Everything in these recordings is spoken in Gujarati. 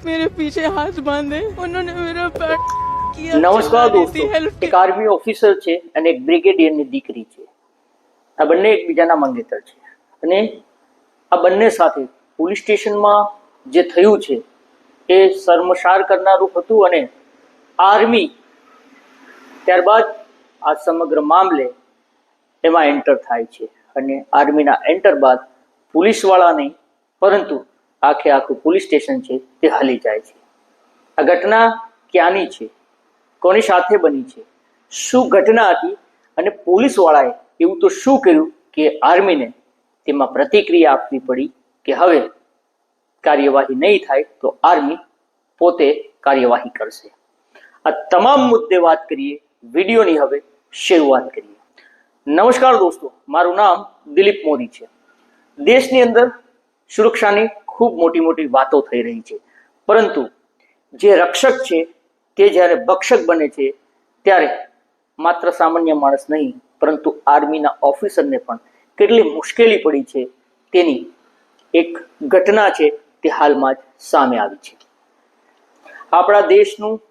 मेरे पीछे हाथ बांधे उन्होंने मेरा पैर किया નમસ્કાર चला रही દોસ્તો थी, help એક આર્મી ઓફિસર છે અને એક બ્રિગેડિયરની દીકરી છે આ બંને એકબીજાના મંગેતર છે અને આ બંને સાથે પોલીસ સ્ટેશનમાં જે થયું છે એ શર્મસાર કરનારું હતું અને આર્મી ત્યારબાદ આ સમગ્ર મામલે એમાં એન્ટર થાય છે અને આર્મીના એન્ટર બાદ પોલીસવાળા નહીં પરંતુ આખે આખું પોલીસ સ્ટેશન છે તે હલી જાય છે. આ ઘટના ક્યાંની છે? કોની સાથે બની છે? શું ઘટના હતી? અને પોલીસવાળાએ એવું તો શું કર્યું કે આર્મીને તેમાં પ્રતિક્રિયા આપવી પડી કે હવે કાર્યવાહી નહીં થાય તો આર્મી પોતે કાર્યવાહી કરશે. આ તમામ મુદ્દે વાત કરીએ, વિડીયોની હવે શરૂઆત કરીએ. નમસ્કાર દોસ્તો, મારું નામ દિલીપ મોદી છે. દેશની અંદર સુરક્ષાની ખૂબ મોટી મોટી વાતો થઈ રહી છે. પરંતુ જે રક્ષક છે, તે જ્યારે ભક્ષક બને છે, ત્યારે માત્ર સામાન્ય માણસ નહીં, પરંતુ આર્મીના ઓફિસરને પણ કેટલી મુશ્કેલી પડી છે, તેની એક ઘટના છે, તે હાલમાં જ સામે આવી છે. આપણા દેશનું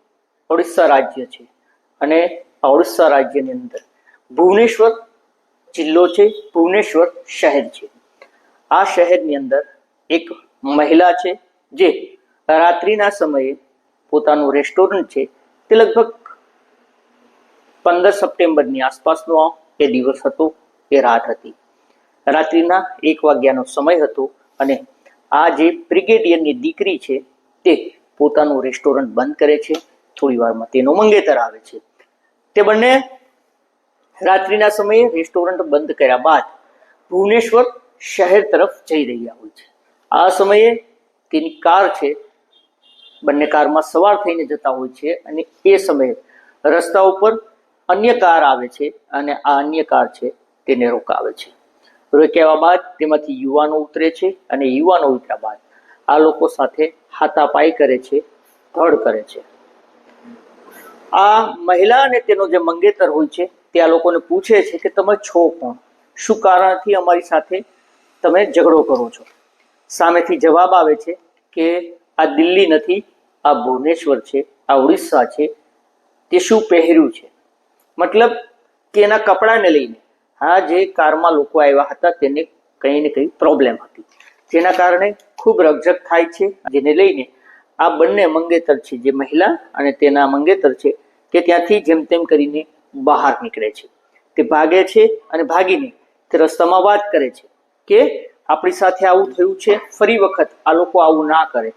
ઓડિશા રાજ્ય છે અને ઓડિશા રાજ્યની અંદર ભુવનેશ્વર જિલ્લો છે, ભુવનેશ્વર શહેર છે. આ શહેરની અંદર એક મહિલા છે જે રાત્રિના સમયે પોતાનું રેસ્ટોરન્ટ છે તે લગભગ પંદર સપ્ટેમ્બરની આસપાસનો એ દિવસ હતો, એ રાત હતી. રાત્રિના એક વાગ્યાનો સમય હતો અને આ જે બ્રિગેડિયરની દીકરી છે તે પોતાનું રેસ્ટોરન્ટ બંધ કરે છે, થોડી વારમાં તેનો મંગેતર આવે છે. તે બંને રાત્રિના સમયે રેસ્ટોરન્ટ બંધ કર્યા બાદ ભુવનેશ્વર શહેર તરફ જઈ રહ્યા હોય છે. આ સમયે તેની કાર છે, બંને કારમાં સવાર થઈને જતા હોય છે અને એ સમયે રસ્તા ઉપર અન્ય કાર આવે છે અને આ અન્ય કાર છે તેને રોકાવે છે. રોક્યા બાદ તેમાંથી યુવાનો ઉતરે છે અને યુવાનો ઉતર્યા બાદ આ લોકો સાથે હાથાપાઈ કરે છે, ધડ કરે છે. આ મહિલા અને તેનો જે મંગેતર હોય છે તે આ લોકોને પૂછે છે કે તમે છો કોણ? શું કારણથી અમારી સાથે તમે ઝઘડો કરો છો? સામેથી જવાબ આવે છે કે આ દિલ્હી નથી, આ ભુવનેશ્વર છે, આ ઉડીસા છે, તે શું પહેર્યું છે? મતલબ કે એના કપડાને લઈને આ જે કારમાં લોકો આવ્યા હતા તેને કંઈ ને કંઈ પ્રોબ્લેમ હતી. જેના કારણે ખૂબ રકઝક થાય છે. જેને લઈને આ બંને મંગેતર છે, જે મહિલા અને તેના મંગેતર છે, તે ત્યાંથી જેમ તેમ કરીને બહાર નીકળે છે. તે ભાગે છે અને ભાગીને તે રસ્તામાં વાત કરે છે કે આપણી સાથે આવું થયું છે, ફરી વખત આ લોકો આવું ના કરે.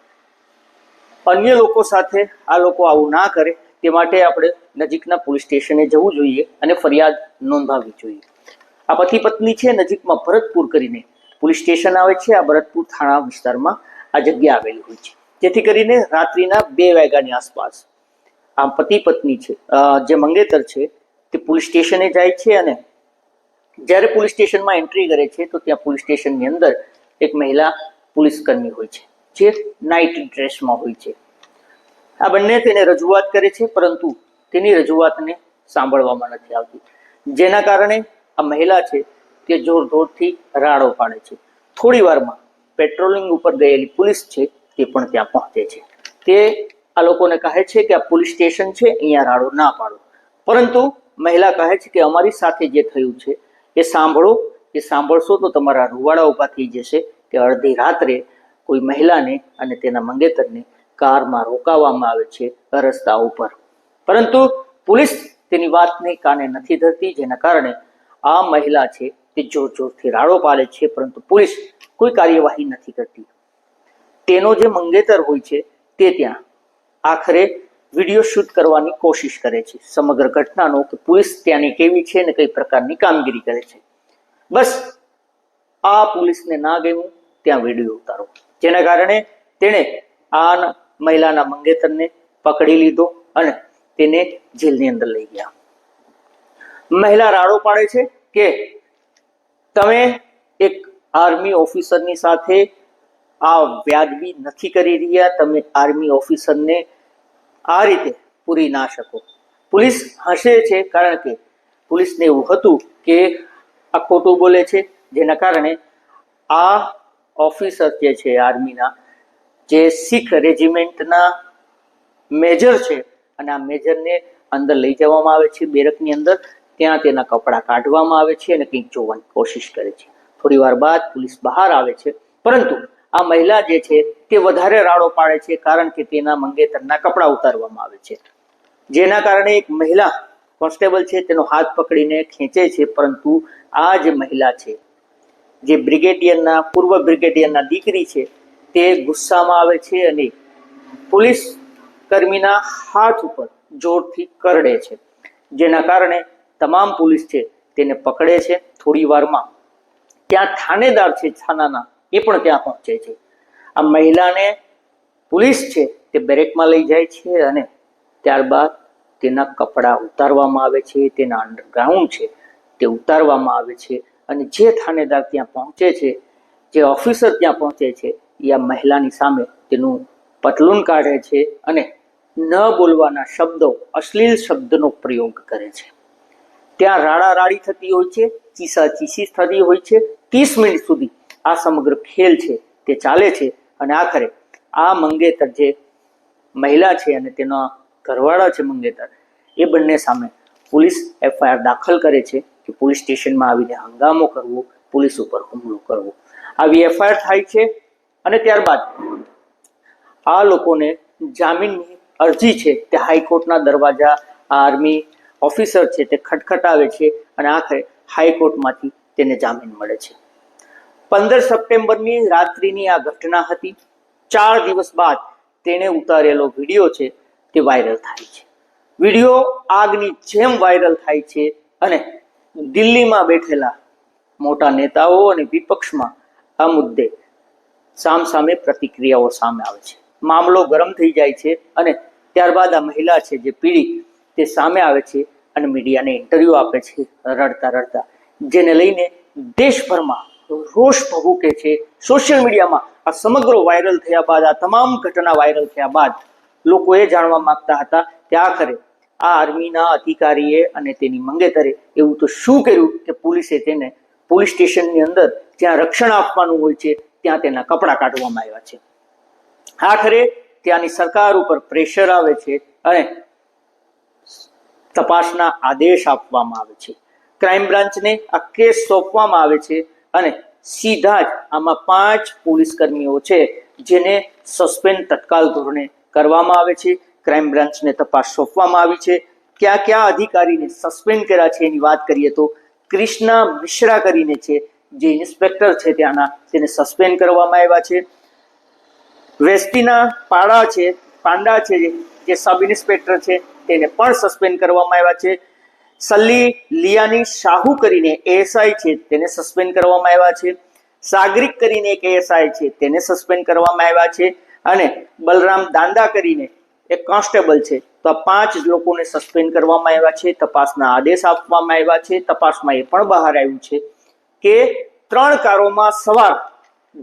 અન્ય લોકો સાથે આ લોકો આવું ના કરે, તે માટે આપણે નજીકના પોલીસ સ્ટેશને જવું જોઈએ અને ફરિયાદ નોંધાવવી જોઈએ. આ પતિ પત્ની છે, નજીકમાં ભરતપુર કરીને પોલીસ સ્ટેશન આવે છે, આ ભરતપુર થાણા વિસ્તારમાં આ જગ્યા આવેલી હોય છે. જેથી કરીને રાત્રિના બે વાગ્યાની આસપાસ આ પતિ પત્ની છે જે મંગેતર છે, તે પોલીસ સ્ટેશને જાય છે અને જ્યારે પોલીસ સ્ટેશનમાં એન્ટ્રી કરે છે, તો ત્યાં પોલીસ સ્ટેશનની અંદર એક મહિલા પોલીસ કર્મી હોય છે, જે નાઇટ ડ્રેસમાં હોય છે. આ બંને તેને રજૂઆત કરે છે, પરંતુ તેની રજૂઆતને સાંભળવામાં નથી આવતી. જેના કારણે આ મહિલા છે, તે જોરધોરથી રાડો પાડે છે. થોડી વારમાં પેટ્રોલિંગ ઉપર ગયેલી પોલીસ છે, તે પણ ત્યાં પહોંચે છે. તે આ લોકોને કહે છે કે આ પોલીસ સ્ટેશન છે, અહીંયા રાડો ના પાડો. પરંતુ મહિલા કહે છે કે અમારી સાથે જે થયું છે એ સાંભળો, એ સાંભળશો તો તમારા રૂવાડા ઊભા થઈ જશે કે અડધી રાત્રે કોઈ મહિલાને અને તેના મંગેતરને કારમાં રોકાવવામાં આવે છે રસ્તા ઉપર. પરંતુ પોલીસ તેની વાતને કાને નથી ધરતી, જેના કારણે આ મહિલા છે તે જોર જોરથી રાડો પાડે છે, પરંતુ પોલીસ કોઈ કાર્યવાહી નથી કરતી. તેનો જે મંગેતર હોય છે તે ત્યાં. આખરે વીડિયો શૂટ કરવાની કોશિશ કરે છે. સમગ્ર ઘટનાનો કે પોલીસ ત્યાંની કેવી છે અને કઈ પ્રકારની કામગીરી કરે છે. બસ, આ પોલીસને ના ગયું, ત્યાં વીડિયો ઉતારો. જેના કારણે તેણે આ મહિલાના મંગેતરને પકડી લીધો અને તેને જેલની અંદર લઈ ગયા. મહિલા રાડો પાડે છે કે તમે એક આર્મી ઓફિસરની સાથે આ વ્યાજબી નથી કરી રહ્યા, તમે આર્મી ઓફિસરને આ રીતે પૂરી ના શકો. પોલીસ હસે છે કારણ કે પોલીસને એવું હતું કે આ ખોટું બોલે છે, જેના કારણે આ ઓફિસર જે છે, આર્મીના જે શીખ રેજિમેન્ટના મેજર છે અને આ મેજરને અંદર લઈ જવામાં આવે છે, બેરકની અંદર. ત્યાં તેના કપડાં કાઢવામાં આવે છે અને કંઈક જોવાની કોશિશ કરે છે. થોડી વાર બાદ પોલીસ બહાર આવે છે. પરંતુ આ મહિલા જે છે તે વધારે રાડો પાડે છે કારણ કે તેના મંગેતરના કપડાં ઉતારવામાં આવે છે. જેના કારણે એક મહિલા કોન્સ્ટેબલ છે, તેનો હાથ પકડીને ખેંચે છે, પરંતુ આ જે મહિલા છે, જે બ્રિગેડિયરના, પૂર્વ બ્રિગેડિયરના દીકરી છે, તે ગુસ્સામાં આવે છે અને પોલીસ કર્મીના હાથ ઉપર જોરથી કરડે છે. જેના કારણે તમામ પોલીસ છે, તેને પકડે છે. થોડી વારમાં ત્યાં થાનેદાર છે થાનાના એ પણ ત્યાં પહોંચે છે. આ મહિલાને પોલીસ છે તે બેરેકમાં લઈ જાય છે અને ત્યારબાદ તેના કપડાં ઉતારવામાં આવે છે, તેના અંડરગ્રાઉન્ડ છે તે ઉતારવામાં આવે છે અને જે થાનેદાર ત્યાં પહોંચે છે, જે ઓફિસર ત્યાં પહોંચે છે, એ આ મહિલાની સામે તેનું પતલુન કાઢે છે અને ન બોલવાના શબ્દો, અશ્લીલ શબ્દનો પ્રયોગ કરે છે. ત્યાં રાડા રાડી થતી હોય છે, ચીસા ચીસી થતી હોય છે, ત્રીસ મિનિટ સુધી આ સમગ્ર ખેલ છે, તે ચાલે છે અને આખરે આ મંગેતર જે મહિલા છે અને તેના ઘરવાળા છે મંગેતર, એ બંને સામે પોલીસ એફઆઈઆર દાખલ કરે છે કે પોલીસ સ્ટેશનમાં આવીને હંગામો કરવો, પોલીસ ઉપર હુમલો કરવો. આવી એફઆઈઆર થાય છે અને ત્યારબાદ આ લોકોને જામીનની અરજી છે, તે હાઈકોર્ટના દરવાજા, આર્મી ઓફિસર છે તે ખટખટાવે છે અને આખરે હાઈકોર્ટમાંથી તેને જામીન મળે છે. પંદર સપ્ટેમ્બરની રાત્રિની આ ઘટના હતી. ચાર દિવસ બાદ તેણે ઉતારેલો વીડિયો છે તે વાયરલ થાય છે. વીડિયો આગની જેમ વાયરલ થાય છે અને દિલ્હીમાં બેઠેલા મોટા નેતાઓ અને વિપક્ષમાં આ મુદ્દે સામસામે પ્રતિક્રિયાઓ સામે આવે છે. મામલો ગરમ થઈ જાય છે અને ત્યારબાદ આ મહિલા છે જે પીડિત તે સામે આવે છે અને મીડિયાને ઇન્ટરવ્યૂ આપે છે રડતા રડતા, જેને લઈને દેશભરમાં રોષ ભભૂકે છે. સોશિયલ મીડિયામાં આ સમગ્ર વાયરલ થયા બાદ, આ તમામ ઘટના વાયરલ થયા બાદ લોકો એ જાણવા માંગતા હતા કે આખરે આ આર્મીના અધિકારીએ અને તેની મંગેતરે એવું તો શું કર્યું કે પોલીસે તેને પોલીસ સ્ટેશનની અંદર જ્યાં રક્ષણ આપવાનું હોય છે, ત્યાં તેના કપડાં કાઢવામાં આવ્યા છે. આખરે ત્યાંની સરકાર ઉપર પ્રેશર આવે છે અને તપાસના આદેશ આપવામાં આવે છે. ક્રાઇમ બ્રાન્ચને આ કેસ સોંપવામાં આવે છે અને સીધા જ આમાં પાંચ પોલીસ કર્મીઓ છે, જેને સસ્પેન્ડ તત્કાલ ધોરણે કરવામાં આવે છે. ક્રાઇમ બ્રાન્ચને તપાસ સોંપવામાં આવી છે. કયા કયા અધિકારીને સસ્પેન્ડ કર્યા છે એની વાત કરીએ તો ક્રિષ્ના મિશ્રા કરીને છે, જે ઇન્સ્પેક્ટર છે ત્યાંના, તેને સસ્પેન્ડ કરવામાં આવ્યા છે. વેસ્ટીના પાડા છે, પાંડા છે જે- સબ ઇન્સ્પેક્ટર છે, તેને પણ સસ્પેન્ડ કરવામાં આવ્યા છે. સલ્લી લિયાની શાહુ કરીને એએસઆઈ છે, તેને સસ્પેન્ડ કરવામાં આવ્યા છે. સાગરિક કરીને એક એએસઆઈ છે, તેને સસ્પેન્ડ કરવામાં આવ્યા છે. અને બલરામ દાંદા કરીને એક કોન્સ્ટેબલ છે, તો પાંચ લોકોને સસ્પેન્ડ કરવામાં આવ્યા છે. તપાસના આદેશ આપવામાં આવ્યા છે. તપાસમાં એ પણ બહાર આવ્યું છે કે ત્રણ કારોમાં સવાર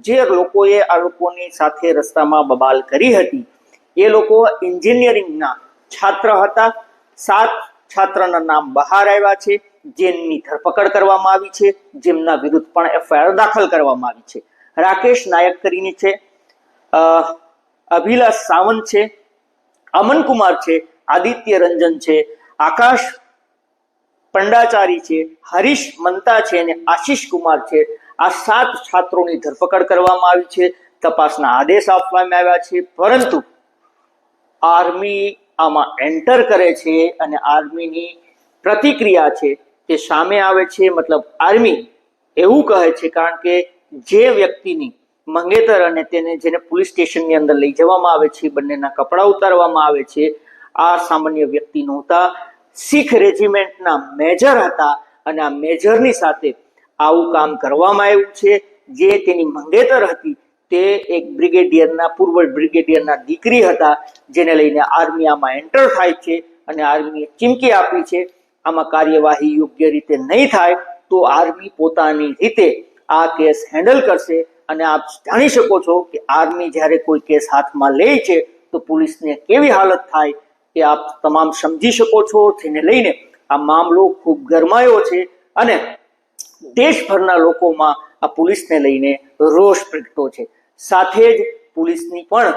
જે લોકોએ આ લોકોની સાથે રસ્તામાં બબાલ કરી હતી, એ લોકો એન્જિનિયરિંગના છાત્ર હતા. સાત છાત્રના નામ બહાર આવ્યા છે, જેમની ધરપકડ કરવામાં આવી છે, જેમના વિરુદ્ધ પણ એફઆઈઆર દાખલ કરવામાં આવી છે. રાકેશ નાયક કરીને છે અભિલાષ સાવંત છે, અમન કુમાર છે, આદિત્ય રંજન છે, આકાશ પંડાચારી છે, હરીશ મંતા છે અને આશીષ કુમાર છે. આ સાત છાત્રોની ધરપકડ કરવામાં આવી છે. તપાસના આદેશ આપવામાં આવ્યા છે. પરંતુ આર્મી આમાં એન્ટર કરે છે અને આર્મીની પ્રતિક્રિયા છે તે સામે આવે છે, મતલબ આર્મી એવું કહે છે કારણ કે જે વ્યક્તિની મંગેતર અને તેને જેને પોલીસ સ્ટેશનની અંદર લઈ જવામાં આવે છે, બંનેના કપડાં ઉતારવામાં આવે છે, આ સામાન્ય વ્યક્તિ નહોતા. શીખ રેજિમેન્ટના મેજર હતા અને આ મેજરની સાથે આવું કામ કરવામાં આવ્યું છે. જે તેની મંગેતર હતી તે એક બ્રિગેડિયરના, પૂર્વ બ્રિગેડિયરના દીકરી હતા, જેને લઈને આર્મી આમાં એન્ટર થાય છે અને આર્મીએ ચીમકી આપી છે. આમાં કાર્યવાહી યોગ્ય રીતે નહીં થાય તો આર્મી પોતાની રીતે આ કેસ હેન્ડલ કરશે. અને આપ જાણી શકો છો કે આર્મી જ્યારે કોઈ કેસ હાથમાં લે છે તો પોલીસને કેવી હાલત થાય એ આપ તમામ સમજી શકો છો. જેને લઈને આ મામલો ખૂબ ગરમાયો છે અને દેશભરના લોકોમાં આ પોલીસને લઈને રોષ પ્રગટો છે. સાથે જ પોલીસની પણ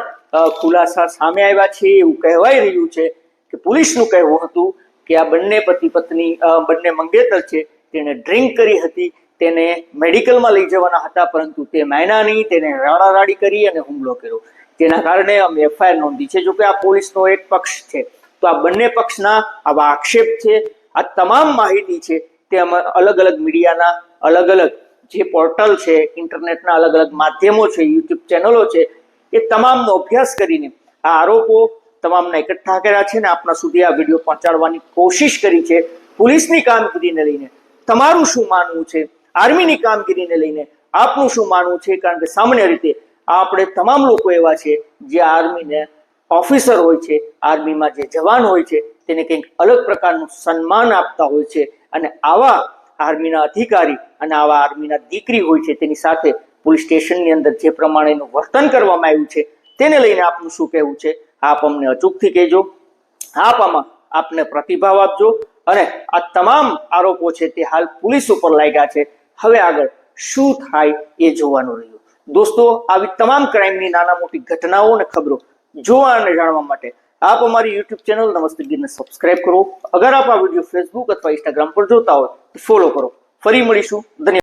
ખુલાસા સામે આવ્યા છે, એવું કહેવાય રહ્યું છે કે પોલીસનું કહેવું હતું કે આ બંને પતિ પત્ની બંને મંગેતર છે, તેણે ડ્રિંક કરી હતી, તેને મેડિકલમાં લઈ જવાના હતા, પરંતુ તે માયના નહીં, તેને રાડારાડી કરી અને હુમલો કર્યો. તેના કારણે અમે એફઆઈઆર નોંધી છે, જો કે આ પોલીસનો એક પક્ષ છે. તો આ બંને પક્ષના આવા આક્ષેપ છે. આ તમામ માહિતી છે તે અમે અલગ અલગ મીડિયાના અલગ અલગ જે પોર્ટલ છે ઇન્ટરનેટના અલગ અલગ માધ્યમો છે યુટ્યુબ ચેનલો છે, એ તમામનો અભ્યાસ કરીને આ આરોપો તમામને એકઠા કર્યા છે ને આપણા સુધી આ વીડિયો પહોંચાડવાની કોશિશ કરી છે, પોલીસની કામગીરીને લઈને. તમારું શું માનવું છે? આર્મીની કામગીરીને લઈને આપનું શું માનવું છે? કારણ કે સામાન્ય રીતે આપણે તમામ લોકો એવા છે, જે આર્મીને ઓફિસર હોય છે, આર્મીમાં જે જવાન હોય છે, તેને કંઈક અલગ પ્રકારનું સન્માન આપતા હોય છે. અને આવા આર્મીના અધિકારી અને આવા આર્મીના દીકરી હોય છે, તેની સાથે પોલીસ સ્ટેશનની અંદર જે પ્રમાણેનું વર્તન કરવામાં આવ્યું છે, તેને લઈને આપનું શું કહેવું છે? આપ અમને અચૂકથી કહેજો. આપ આમાં આપને પ્રતિભાવ આપજો અને આ તમામ આરોપો છે તે હાલ પોલીસ ઉપર લાગ્યા છે. હવે આગળ શું થાય એ જોવાનું રહ્યું. દોસ્તો, આવી તમામ ક્રાઇમની નાના મોટી ઘટનાઓ અને ખબરો જોવા અને જાણવા માટે આપ અમારી યુટ્યુબ ચેનલ નમસ્તે ગીરને સબસ્ક્રાઇબ કરો. અગર આપ આ વીડિયો ફેસબુક અથવા ઇન્સ્ટાગ્રામ પર જોતા હોય તો ફોલો કરો. ફરી મળીશું. ધન્યવાદ.